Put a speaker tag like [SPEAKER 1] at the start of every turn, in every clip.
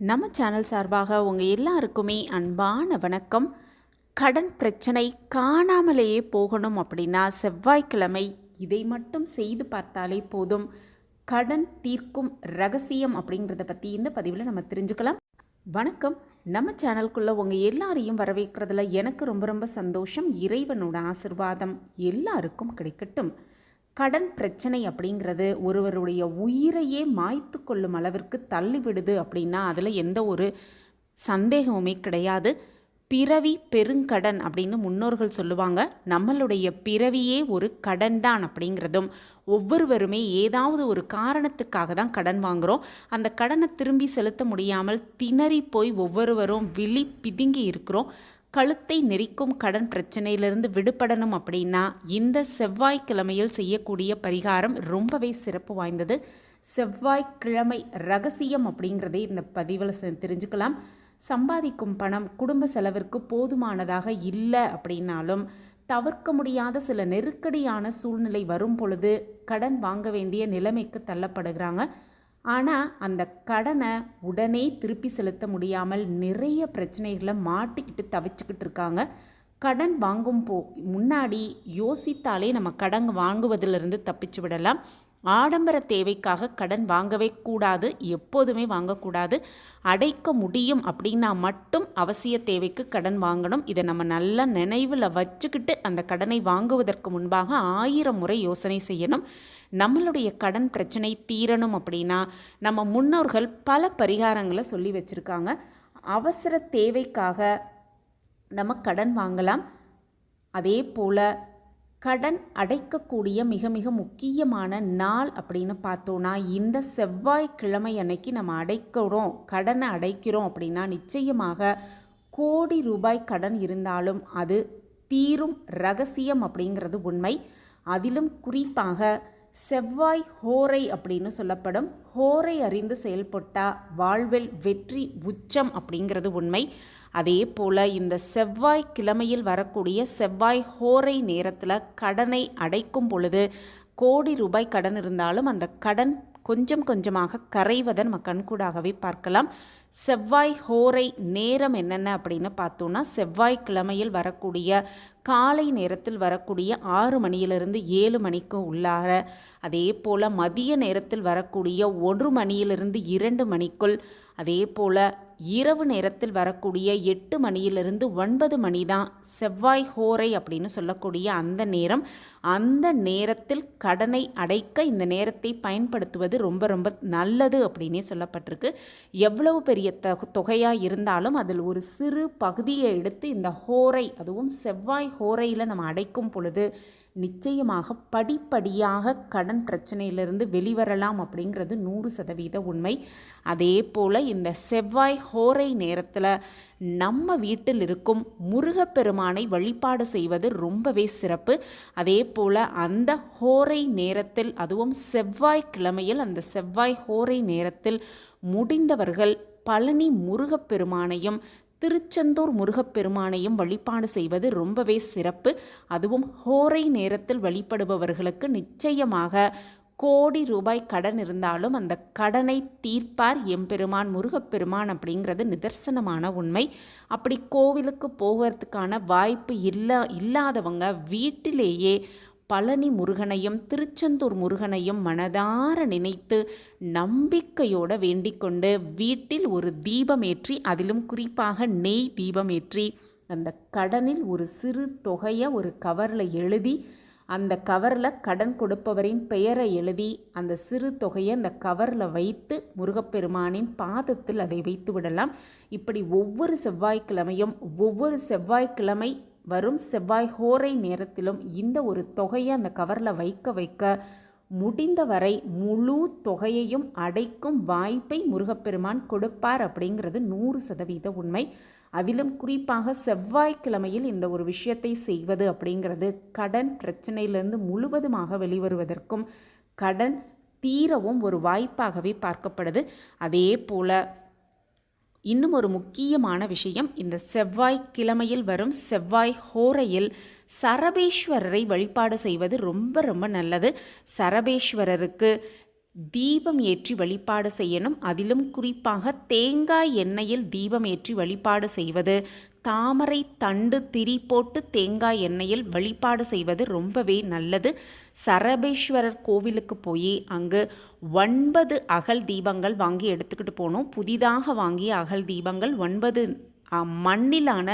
[SPEAKER 1] நம்ம சேனல் சார்பாக உங்கள் எல்லாருக்குமே அன்பான வணக்கம். கடன் பிரச்சனை காணாமலேயே போகணும் அப்படின்னா செவ்வாய்க்கிழமை இதை மட்டும் செய்து பார்த்தாலே போதும். கடன் தீர்க்கும் ரகசியம் அப்படிங்கிறத பற்றி இந்த பதிவில் நம்ம தெரிஞ்சுக்கலாம். வணக்கம். நம்ம சேனலுக்குள்ளே உங்கள் எல்லாரையும் வரவேற்கிறதுல எனக்கு ரொம்ப ரொம்ப சந்தோஷம். இறைவனோட ஆசிர்வாதம் எல்லாருக்கும் கிடைக்கட்டும். கடன் பிரச்சனை அப்படிங்கிறது ஒருவருடைய உயிரையே மாய்த்து கொள்ளும் அளவிற்கு தள்ளிவிடுது அப்படின்னா அதில் எந்த ஒரு சந்தேகமுமே கிடையாது. பிறவி பெருங்கடன் அப்படின்னு முன்னோர்கள் சொல்லுவாங்க. நம்மளுடைய பிறவியே ஒரு கடன் தான் அப்படிங்கிறதும் ஒவ்வொருவருமே ஏதாவது ஒரு காரணத்துக்காக தான் கடன் வாங்குகிறோம் அந்த கடனை திரும்பி செலுத்த முடியாமல் திணறி போய் ஒவ்வொருவரும் விழி பிதுங்கி இருக்கிறோம். கழுத்தை நெரிக்கும் கடன் பிரச்சனையிலிருந்து விடுபடணும் அப்படின்னா இந்த செவ்வாய்க்கிழமையில் செய்யக்கூடிய பரிகாரம் ரொம்பவே சிறப்பு வாய்ந்தது. செவ்வாய்க்கிழமை ரகசியம் அப்படிங்கிறதே இந்த பதிவில் செ- தெரிஞ்சுக்கலாம். சம்பாதிக்கும் பணம் குடும்ப செலவிற்கு போதுமானதாக இல்லை அப்படின்னாலும் தவிர்க்க முடியாத சில நெருக்கடியான சூழ்நிலை வரும் பொழுது கடன் வாங்க வேண்டிய நிலைமைக்கு தள்ளப்படுகிறாங்க. ஆனால் அந்த கடனை உடனே திருப்பி செலுத்த முடியாமல் நிறைய பிரச்சனைகளை மாட்டிக்கிட்டு தவிச்சுக்கிட்டு இருக்காங்க. கடன் வாங்கும் போ முன்னாடி யோசித்தாலே நம்ம கடன் வாங்குவதிலிருந்து தப்பிச்சு விடலாம். ஆடம்பர தேவைக்காக கடன் வாங்கவே கூடாது எப்போதுமே வாங்கக்கூடாது. அடைக்க முடியும் அப்படின்னா மட்டும் அவசிய தேவைக்கு கடன் வாங்கணும். இதை நம்ம நல்லா நினைவில் வச்சுக்கிட்டு அந்த கடனை வாங்குவதற்கு முன்பாக ஆயிரம் முறை யோசனை செய்யணும். நம்மளுடைய கடன் பிரச்சனை தீரணும் அப்படின்னா நம்ம முன்னோர்கள் பல பரிகாரங்களை சொல்லி வச்சுருக்காங்க. அவசர தேவைக்காக நம்ம கடன் வாங்கலாம். அதே போல் கடன் அடைக்கக்கூடிய மிக மிக முக்கியமான நாள் அப்படின்னு பார்த்தோன்னா இந்த செவ்வாய்க்கிழமை அன்னைக்கு நம்ம அடைக்கிறோம் கடனை அடைக்கிறோம் அப்படின்னா நிச்சயமாக கோடி ரூபாய் கடன் இருந்தாலும் அது தீரும் ரகசியம் அப்படிங்கிறது உண்மை. அதிலும் குறிப்பாக செவ்வாய் ஹோரை அப்படின்னு சொல்லப்படும். ஹோரை அறிந்து செயல்பட்டா வாழ்வில் வெற்றி உச்சம் அப்படிங்கிறது உண்மை. அதே போல் இந்த செவ்வாய் கிழமையில் வரக்கூடிய செவ்வாய் ஹோரை நேரத்தில் கடனை அடைக்கும் பொழுது கோடி ரூபாய் கடன் இருந்தாலும் அந்த கடன் கொஞ்சம் கொஞ்சமாக கரைவதை நம்ம கண்கூடாகவே பார்க்கலாம். செவ்வாய் ஹோரை நேரம் என்னென்ன அப்படின்னு பார்த்தோன்னா செவ்வாய் கிழமையில் வரக்கூடிய காலை நேரத்தில் வரக்கூடிய ஆறு மணியிலிருந்து ஏழு மணிக்கு உள்ளார அதே போல் மதிய நேரத்தில் வரக்கூடிய ஒரு மணியிலிருந்து இரண்டு மணிக்குள் அதே போல் இரவு நேரத்தில் வரக்கூடிய எட்டு மணியிலிருந்து ஒன்பது மணி தான் செவ்வாய் ஹோரை அப்படின்னு சொல்லக்கூடிய அந்த நேரம். அந்த நேரத்தில் கடனை அடைக்க இந்த நேரத்தை பயன்படுத்துவது ரொம்ப ரொம்ப நல்லது அப்படின்னே சொல்லப்பட்டிருக்கு. எவ்வளவு பெரிய தொ தொகையாக இருந்தாலும் அதில் ஒரு சிறு பகுதியை எடுத்து இந்த ஹோரை அதுவும் செவ்வாய் ஹோரையில் நம்ம அடைக்கும் பொழுது நிச்சயமாக படிப்படியாக கடன் பிரச்சனையிலிருந்து வெளிவரலாம் அப்படிங்கிறது நூறு சதவீத உண்மை. அதே போல் இந்த செவ்வாய் ஹோரை நேரத்தில் நம்ம வீட்டில் இருக்கும் முருகப்பெருமானை வழிபாடு செய்வது ரொம்பவே சிறப்பு. அதே போல் அந்த ஹோரை நேரத்தில் அதுவும் செவ்வாய் கிழமையில் அந்த செவ்வாய் ஹோரை நேரத்தில் முடிந்தவர்கள் பழனி முருகப்பெருமானையும் திருச்செந்தூர் முருகப்பெருமானையும் வழிபாடு செய்வது ரொம்பவே சிறப்பு. அதுவும் ஹோரை நேரத்தில் வழிபடுபவர்களுக்கு நிச்சயமாக கோடி ரூபாய் கடன் இருந்தாலும் அந்த கடனை தீர்ப்பார் எம்பெருமான் முருகப்பெருமான் அப்படிங்கிறது நிதர்சனமான உண்மை. அப்படி கோவிலுக்கு போகிறதுக்கான வாய்ப்பு இல்லா இல்லாதவங்க வீட்டிலேயே பழனி முருகனையும் திருச்செந்தூர் முருகனையும் மனதார நினைத்து நம்பிக்கையோட வேண்டிக்கொண்டு வீட்டில் ஒரு தீபம் ஏற்றி அதிலும் குறிப்பாக நெய் தீபம் ஏற்றி அந்த கடனில் ஒரு சிறு தொகையை ஒரு கவரில் எழுதி அந்த கவரில் கடன் கொடுப்பவரின் பெயரை எழுதி அந்த சிறு தொகையை அந்த கவரில் வைத்து முருகப்பெருமானின் பாதத்தில் அதை வைத்து விடலாம். இப்படி ஒவ்வொரு செவ்வாய்க்கிழமையும் ஒவ்வொரு செவ்வாய்க்கிழமை வரும் செவ்வாய் ஹோரை நேரத்திலும் இந்த ஒரு தொகையை அந்த கவரில் வைக்க வைக்க முடிந்தவரை முழு தொகையையும் அடைக்கும் வாய்ப்பை முருகப்பெருமான் கொடுப்பார் அப்படிங்கிறது நூறு சதவீத உண்மை. அதிலும் குறிப்பாக செவ்வாய்க்கிழமையில் இந்த ஒரு விஷயத்தை செய்வது அப்படிங்கிறது கடன் பிரச்சனையிலிருந்து முழுவதுமாக வெளிவருவதற்கும் கடன் தீரவும் ஒரு வாய்ப்பாகவே பார்க்கப்படுது. அதே போல் இன்னும் ஒரு முக்கியமான விஷயம் இந்த செவ்வாய் கிழமையில் வரும் செவ்வாய் ஹோரையில் சரபேஸ்வரரை வழிபாடு செய்வது ரொம்ப ரொம்ப நல்லது. சரபேஸ்வரருக்கு தீபம் ஏற்றி வழிபாடு செய்யணும். அதிலும் குறிப்பாக தேங்காய் எண்ணெயில் தீபம் ஏற்றி வழிபாடு செய்வது தாமரை தண்டு திரி போட்டு தேங்காய் எண்ணெயில் வழிபாடு செய்வது ரொம்பவே நல்லது. சரபேஸ்வரர் கோவிலுக்கு போய் அங்கு ஒன்பது அகல் தீபங்கள் வாங்கி எடுத்துக்கிட்டு போனோம். புதிதாக வாங்கிய அகல் தீபங்கள் ஒன்பது மண்ணிலான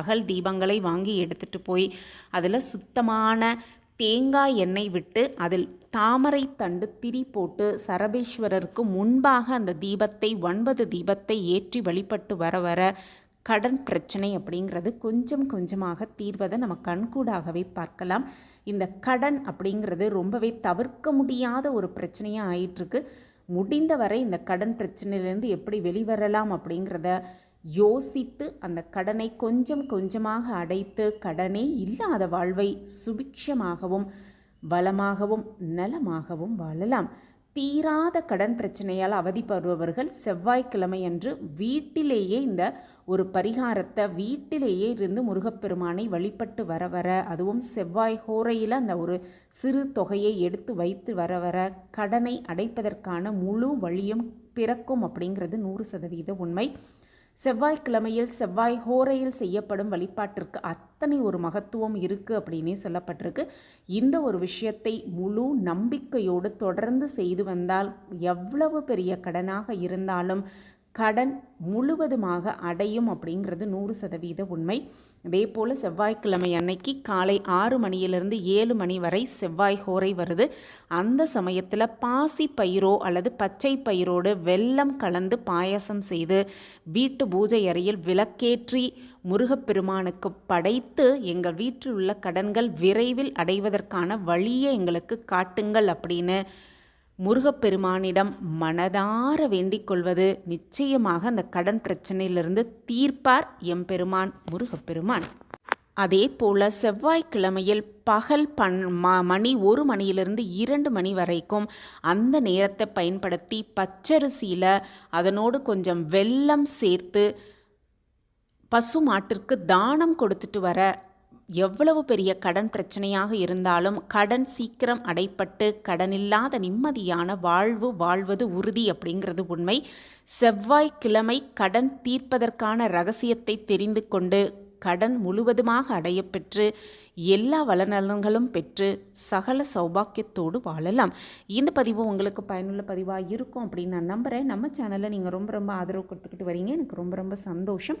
[SPEAKER 1] அகல் தீபங்களை வாங்கி எடுத்துகிட்டு போய் அதில் சுத்தமான தேங்காய் எண்ணெய் விட்டு அதில் தாமரை தண்டு திரி போட்டு சரபேஸ்வரருக்கு முன்பாக அந்த தீபத்தை ஒன்பது தீபத்தை ஏற்றி வழிபட்டு வர வர கடன் பிரச்சனை அப்படிங்கிறது கொஞ்சம் கொஞ்சமாக தீர்வதை நம்ம கண்கூடாகவே பார்க்கலாம். இந்த கடன் அப்படிங்கிறது ரொம்பவே தவிர்க்க முடியாத ஒரு பிரச்சனையாக ஆயிட்டிருக்கு. முடிந்தவரை இந்த கடன் பிரச்சனையிலேருந்து எப்படி வெளிவரலாம் அப்படிங்கிறத யோசித்து அந்த கடனை கொஞ்சம் கொஞ்சமாக அடைத்து கடனே இல்லாத வாழ்வை சுபிக்ஷமாகவும் வளமாகவும் நலமாகவும் வாழலாம். தீராத கடன் பிரச்சனையால் அவதிப்படுபவர்கள் செவ்வாய்க்கிழமை அன்று வீட்டிலேயே இந்த ஒரு பரிகாரத்தை வீட்டிலேயே இருந்து முருகப்பெருமானை வழிபட்டு வர வர அதுவும் செவ்வாய் ஹோரையில் அந்த ஒரு சிறு தொகையை எடுத்து வைத்து வர வர கடனை அடைப்பதற்கான முழு வழியும் பிறக்கும் அப்படிங்கிறது நூறு சதவீத உண்மை. செவ்வாய்க்கிழமையில் செவ்வாய் ஹோரையில் செய்யப்படும் வழிபாட்டிற்கு அத்தனை ஒரு மகத்துவம் இருக்குது அப்படின்னே சொல்லப்பட்டிருக்கு. இந்த ஒரு விஷயத்தை முழு நம்பிக்கையோடு தொடர்ந்து செய்து வந்தால் எவ்வளவு பெரிய கடனாக இருந்தாலும் கடன் முழுவதுமாக அடையும் அப்படிங்கிறது நூறு சதவீத உண்மை. அதே போல் செவ்வாய்க்கிழமை அன்னைக்கு காலை ஆறு மணியிலிருந்து ஏழு மணி வரை செவ்வாய் ஹோரை வருது. அந்த சமயத்தில் பாசி பயிரோ அல்லது பச்சை பயிரோடு வெல்லம் கலந்து பாயசம் செய்து வீட்டு பூஜை அறையில் விளக்கேற்றி முருகப்பெருமானுக்கு படைத்து எங்கள் வீட்டில் உள்ள கடன்கள் விரைவில் அடைவதற்கான வழியை எங்களுக்கு காட்டுங்கள் அப்படின்னு முருகப்பெருமானிடம் மனதார வேண்டிக் கொள்வது நிச்சயமாக அந்த கடன் பிரச்சனையிலிருந்து தீர்ப்பார் எம்பெருமான் முருகப்பெருமான். அதே போல செவ்வாய்க்கிழமையில் பகல் பன் ம மணி ஒரு மணியிலிருந்து இரண்டு மணி வரைக்கும் அந்த நேரத்தை பயன்படுத்தி பச்சரிசியில் அதனோடு கொஞ்சம் வெல்லம் சேர்த்து பசு மாட்டிற்கு தானம் கொடுத்துட்டு வர எவ்வளவு பெரிய கடன் பிரச்சனையாக இருந்தாலும் கடன் சீக்கிரம் அடைப்பட்டு கடனில்லாத நிம்மதியான வாழ்வு வாழ்வது உறுதி அப்படிங்கிறது உண்மை. செவ்வாய்க்கிழமை கடன் தீர்ப்பதற்கான ரகசியத்தை தெரிந்து கொண்டு கடன் முழுவதுமாக அடையப்பெற்று எல்லா வளநலன்களும் பெற்று சகல சௌபாக்கியத்தோடு வாழலாம். இந்த பதிவு உங்களுக்கு பயனுள்ள பதிவாக இருக்கும் அப்படின்னு நான் நம்புகிறேன் நம்ம சேனலில் நீங்கள் ரொம்ப ரொம்ப ஆதரவு கொடுத்துக்கிட்டு வரீங்க. எனக்கு ரொம்ப ரொம்ப சந்தோஷம்.